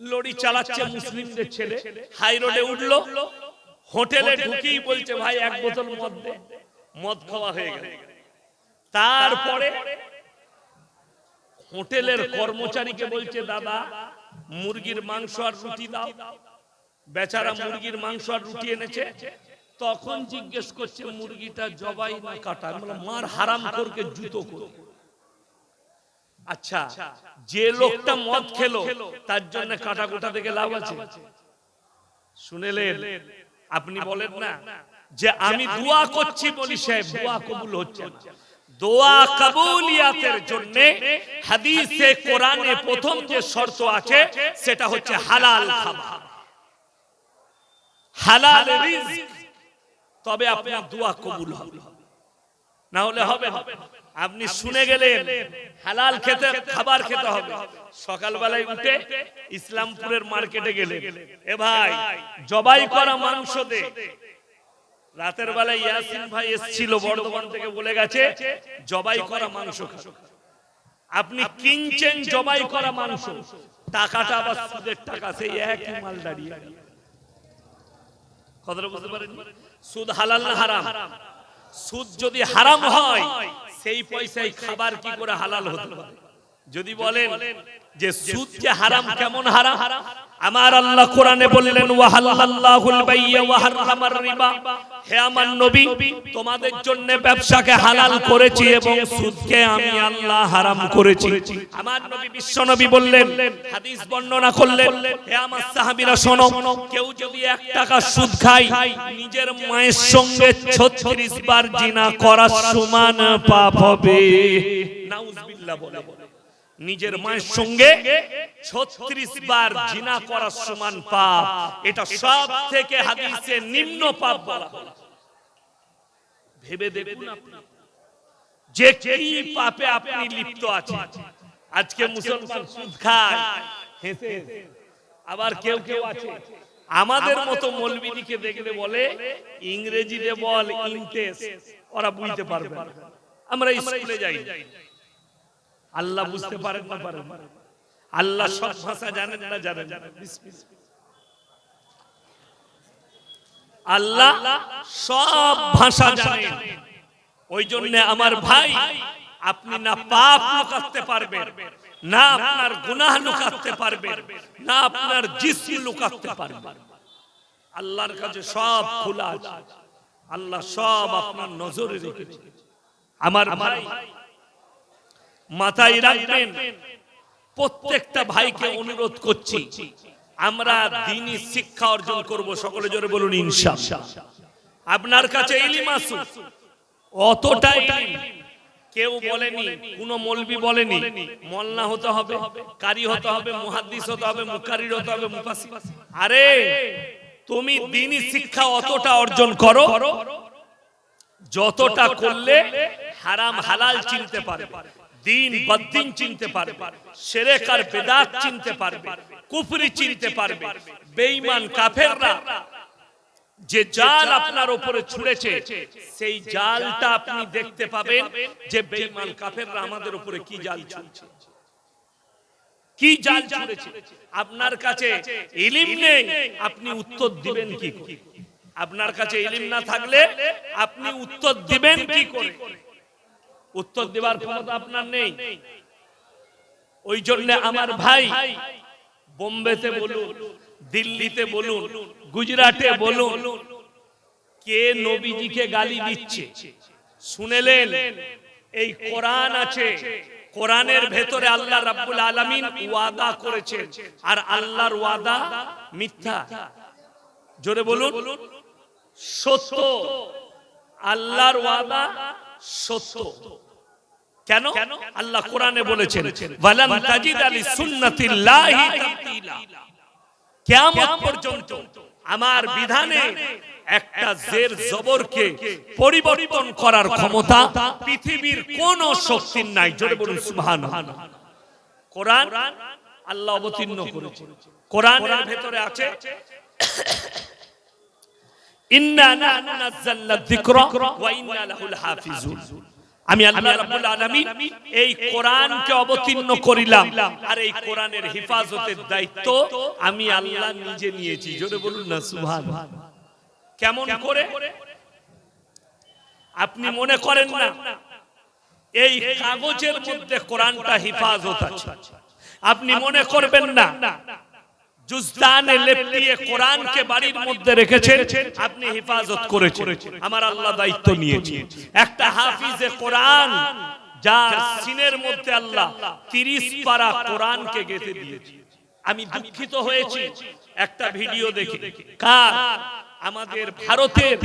Lorry চালাচ্ছে মুসলিমদের ছেলে। হাই রোডে উঠল। হোটেলে ঢুকেই বলছে ভাই এক বোতল মদ দে। মদ খাওয়া হয়ে গেল। তারপরে হোটেলের কর্মচারীকে বলছে দাদা মুরগির মাংস আর রুটি দাও। বেচারা মুরগির মাংস আর রুটি এনেছে। তখন জিজ্ঞেস করছে মুরগিটা জবাই না কাটা? মার হারাম করকে জুতো করে আচ্ছা যে লোকটা মদ খেলো তার জন্য কাটা গোটা থেকে লাভ আছে। শুনেলেন আপনি বলেন না যে আমি দোয়া করছি বলি সাহেব দোয়া কবুল হচ্ছে দোয়া কবুলিয়াতের জন্য হাদিসে কোরআনে প্রথম যে শর্ত আছে সেটা হচ্ছে হালাল খাবার। হালাল রিজক তবে আপনার দোয়া কবুল হবে। না হলে হবে। আপনি শুনে গেলেন হালাল খেতে খাবার খেতে হবে। সকালবেলায় উঠে ইসলামপুরের মার্কেটে গেলেন। এ ভাই জবাই করা মাংস দে। রাতের বেলায় ইয়াসিন ভাই এসেছিল বর্ধমান থেকে বলে গেছে জবাই করা মাংস। আপনি কিনছেন জবাই করা মাংস। টাকাটা আবার সুদের টাকা সেই একই মাল দাঁড়িয়ে কথাটা বুঝতে পারেন সুদ হালাল না হারাম। সুদ যদি হারাম হয় সেই পয়সায় খাবার কি করে হালাল হতে পারে? যদি বলেন যে সুদ যে হারাম কেমন হারাম আমার আল্লাহ কোরআনে বললেন ওয়াহাল্লাহুল বাইয়া ওয়া হারামার রিবা। হে আমার নবী তোমাদের জন্য ব্যবসাকে হালাল করেছি এবং সুদকে আমি আল্লাহ হারাম করেছি। আমার নবী বিশ্ব নবী বললেন হাদিস বর্ণনা করলেন হে আমার সাহাবীরা শোনো কেউ যদি এক টাকা সুদ খায় নিজের মায়ের সঙ্গে 36 বার জিনা করার সমান পাপ হবে। নাউজুবিল্লাহ বলে। নিজের মায়ের সঙ্গে ছত্রিশ বার জিনা করার সমান পাপ। এটা সব থেকে হাদিসে নিম্ন পাপ বলা ভেবে দেখুন যে কি পাপে আপনি লিপ্ত আছেন? আজকে মুসলমান সুদ খায়। হেসে হেসে। আবার কেউ কেউ আছে। আমাদের মতো মলবিদিকে দেখলে বলে ইংরেজিতে বল ইন্টেস্ট ওরা বুঝতে পারবে। আমরা স্কুলে যাই আল্লাহ বুঝতে পারেন না পারেন। আল্লাহ সব ভাষা জানেন না জানেন আল্লাহ সব ভাষা জানেন। ওই জন্য আমার ভাই আপনি না পাপ লুকাতে পারবেন। না আপনার গুনাহ লুকাতে পারবেন। না আপনার জিসম লুকাতে পারবেন। আল্লাহর কাছে সব খোলা আছে। আল্লাহ সব আপনার নজরে রেখেছে। আমার ভাই মাথায় রাখবেন প্রত্যেকটা ভাইকে অনুরোধ করছি আমরা দিনই শিক্ষা অর্জন করব সকলে জোরে বলুন ইনশাআল্লাহ আপনার কাছে ইলিম আসুক অতটা কেউ বলেনি কোন মলবি বলেনি মল্লা হতে হবে কারি হতে হবে মুহাদ্দিস হতে হবে মুকারির হতে হবে মুফাসসির। আরে তুমি দিনই শিক্ষা অতটা অর্জন করো। যতটা করলে হারাম হালাল চিনতে পারবে। দিন বদ্দিন চিনতে পারবে সেরেক আর বেদাত চিনতে পারবে, কুফরি চিনতে পারবে, বেঈমান কাফেররা যে জাল আপনার উপরে ছুঁড়েছে, সেই জালটা আপনি দেখতে পাবেন যে বেঈমান কাফেররা আমাদের উপরে কি জাল ছুঁড়ছে। কি জাল ছুঁড়েছে? আপনার কাছে ইলিম নেই, আপনি উত্তর দিবেন কি করে? আপনার কাছে ইলিম না থাকলে আপনি উত্তর দিবেন কি করে? উত্তর দেওয়ার ক্ষমতা আপনার নেই। ওই জন্য আমার ভাই বোম্বেতে বলুন, দিল্লিতে বলুন, গুজরাটে বলুন, কে নবীজিকে গালি দিচ্ছে? শুনেলেন, এই কোরআন আছে, কোরআনের ভেতরে আল্লাহ রাব্বুল আলামিন ওয়াদা করেছেন, আর আল্লাহর ওয়াদা মিথ্যা। জোরে বলুন, সত্য। আল্লাহর ওয়াদা সত্য। কেন? আল্লাহ কোরআনে বলেছেন ওয়ালান তাজিদ আলি সুন্নাতিল্লাহি তাবদীলা কিয়ামত পর্যন্ত আমার বিধানে একটা জের জবরকে পরিবর্তন করার ক্ষমতা পৃথিবীর কোন শক্তির নাই। জোরে বলুন সুবহানাল্লাহ কোরআন আল্লাহ অবতীর্ণ করেছে। কোরআনের ভেতরে আছে আমি আল্লাহ রাব্বুল আলামিন এই কোরআনকে অবতীর্ণ করিলাম। আর এই কোরআনের হেফাজতের দায়িত্ব আমি আল্লাহ নিজে নিয়েছি। জোরে বলুন না কেমন করে? আপনি মনে করেন না এই কাগজের মধ্যে কোরআনটা হেফাজত আছে। আপনি মনে করবেন না। জুজদানে লেপটিয়ে কোরআনকে বাড়ির মধ্যে রেখেছেন আপনি হেফাজত করেছেন। আমার আল্লাহ দায়িত্ব নিয়েছে একটা হাফিজে কোরআন যার সিনের মধ্যে আল্লাহ 30 পারা কোরআনকে গেঁথে দিয়েছে। আমি দুঃখিত হয়েছি। একটা ভিডিও দেখে। কার? আমাদের ভারতের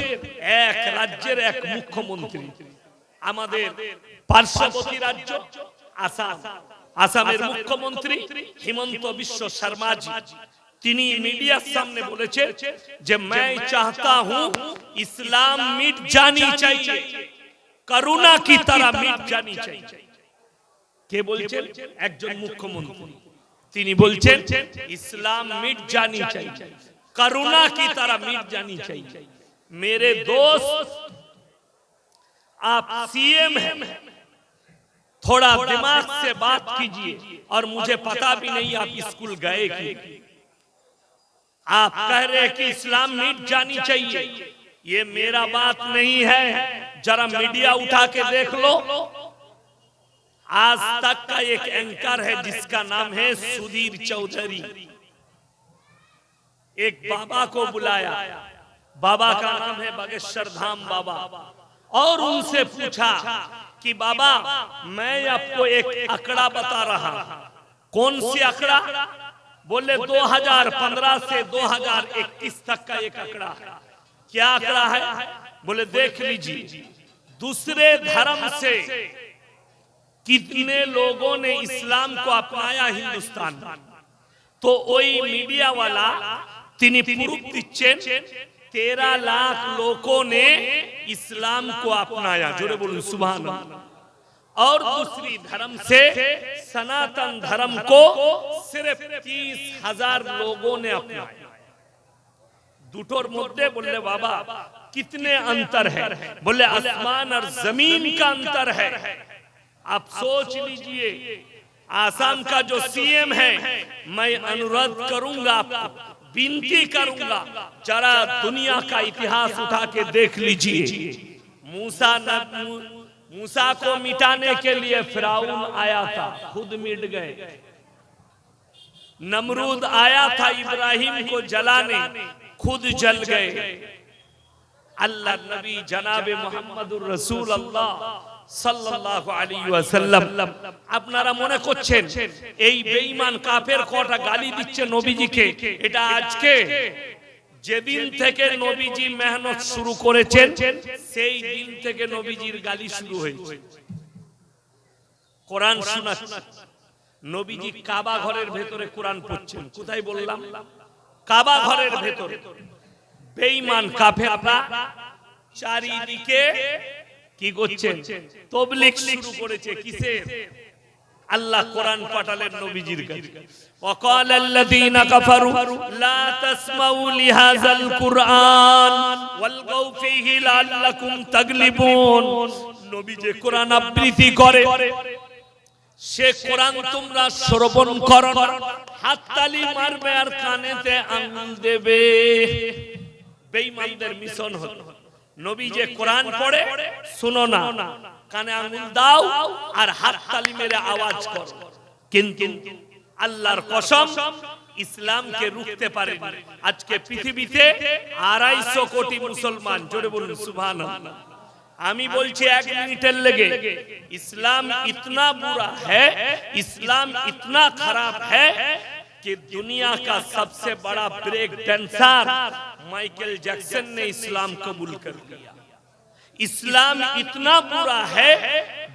এক রাজ্যের এক মুখ্যমন্ত্রী। আমাদের পার্শ্ববর্তী রাজ্য আসাম। আসামের মুখ্যমন্ত্রী হিমন্ত বিশ্ব শর্মাজি। তিনি মিডিয়ার সামনে বলেছে যে मैं चाहता हूं इस्लाम मिट जानी चाहिए করুণা কি তারা মিট জানি चाहिए কে বলছেন একজন মুখ্যমন্ত্রী তিনি বলছেন ইসলাম মিট জানি चाहिए করুণা की तरह मिट जानी चाहिए मेरे दोस्त आप सीएम हैं थोड़ा दिमाग से बात कीजिए और मुझे पता भी नहीं आप स्कूल गए कि आप कह रहे हैं कि इस्लाम मिट जानी चाहिए। ये मेरा बात नहीं है। जरा मीडिया उठा के देख लो। आज तक का एक एंकर है जिसका नाम है सुधीर चौधरी। एक बाबा को बुलाया। बाबा का नाम है बागेश्वर धाम बाबा। और उनसे पूछा कि, बाबा, मैं आपको एक आंकड़ा बता रहा कौन सी आंकड़ा? बोले 2015 से 2021 तक का एक आंकड़ा है क्या आंकड़ा है? बोले देख लीजिए। दूसरे धर्म से कितने लोगों ने इस्लाम को अपनाया हिंदुस्तान? तो, तो वही मीडिया वाला तिनी प्रूफ दिच्छे तेरह लाख लोगों ने इस्लाम को अपनाया। जोड़े बोलू सुबह और दूसरी धर्म से सनातन धर्म को सिर्फ तीस हजार लोगों ने अपनाया দুটোর মধ্যে বললে বাবা कितने अंतर है बोले आसमान और जमीन का अंतर है आप सोच लीजिए आसाम का जो सीएम है मैं अनुरोध करूंगा आपको विनती करूंगा जरा दुनिया का इतिहास उठा के देख लीजिए मूसा न मूसा को मिटाने के लिए फिराउन आया था खुद मिट गए नमरूद आया था इब्राहिम को जलाने खुद जल गए अल्लाह नबी जनाबे मोहम्मदुर रसूल अल्लाह সাল্লাল্লাহু আলাইহি ওয়াসাল্লাম আপনারা মনে করছেন এই বেঈমান কাফের কটা গালি দিচ্ছে নবীজিকে এটা আজকে যেদিন থেকে নবীজি মেহনত শুরু করেছেন সেই দিন থেকে নবীজির গালি শুরু হয়েছে। কোরআন শোনা নবীজি কাবা ঘরের ভেতরে কোরআন পড়ছেন। কোথায় বললাম? কাবা ঘরের ভেতরে। বেঈমান কাফেররা চারিদিকে কি করছেন? তবলিগ শুরু করেছে কিসের? আল্লাহ কোরআন পাঠালেন নবীজির কাছে وقال الذين كفروا لا تسمعوا لهذا القرآن والغوا فيه لعلكم تغلبون নবী যে কোরআন আবৃত্তি করে সে কোরআন তোমরা শ্রবণ করো না হাততালি মারবে আর কানেতে আঙুল দেবে বেঈমানদের মিশন হলো নবী যে কোরআন পড়ে শুনো না কানে আঙুল দাও আর হাত তালি মেরে আওয়াজ কর কিন্তু আল্লাহর কসম ইসলামকে রুখতে পারে আজকে পৃথিবীতে আড়াইশো কোটি মুসলমান জোরে বলুন সুবহান আমি বলছি এক মিনিটের লেগে ইসলাম ইতনা বুরা है इस्लाम इतना खराब है कि दुनिया का सबसे बड़ा ब्रेक डांसर माइकल जैक्सन ने इस्लाम कबूल कर लिया इस्लाम इतना बुरा है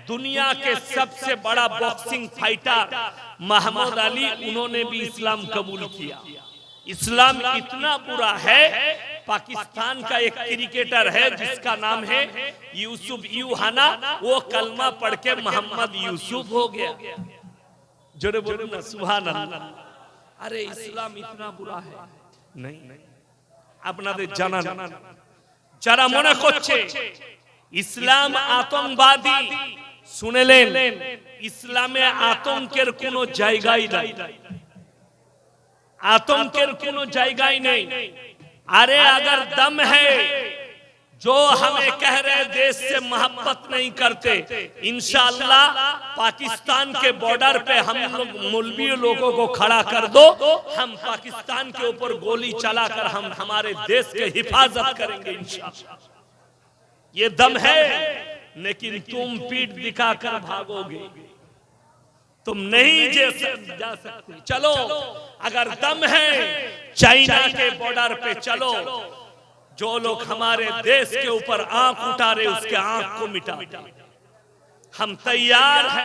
दुनिया के सबसे बड़ा बॉक्सिंग फाइटर महमूद अली उन्होंने भी इस्लाम कबूल किया। इस्लाम इतना बुरा है पाकिस्तान का एक क्रिकेटर है जिसका नाम है यूसुफ यूहाना। वो कलमा पढ़ के मोहम्मद यूसुफ हो गया। जोरे बोलो ना सुबह अरे इस्लाम इतना बुरा है। नहीं। नहीं। अपना जाना। যারা মনে করছে ইসলাম আতঙ্কবাদী শুনেলেন ইসলামে আতঙ্কের কোন জায়গাই নাই। আতঙ্কের কোন জায়গাই নেই। আরে আগার দম হ্যাঁ जो हमें कह रहे देश से मोहब्बत नहीं करते, इंशाल्लाह पाकिस्तान के बॉर्डर पे हम लोग मौलवी लोगों को खड़ा कर दो, हम पाकिस्तान के ऊपर गोली चलाकर हम हमारे देश के हिफाजत करेंगे, इंशाल्लाह। ये दम है, लेकिन तुम पीठ दिखाकर भागोगे। तुम नहीं जा सकते। चलो, अगर दम है, चाइना के बॉर्डर पे चलो। जो लोग हमारे देश के ऊपर आँख उठा रहे उसके आँख को मिटा हम तैयार हैं।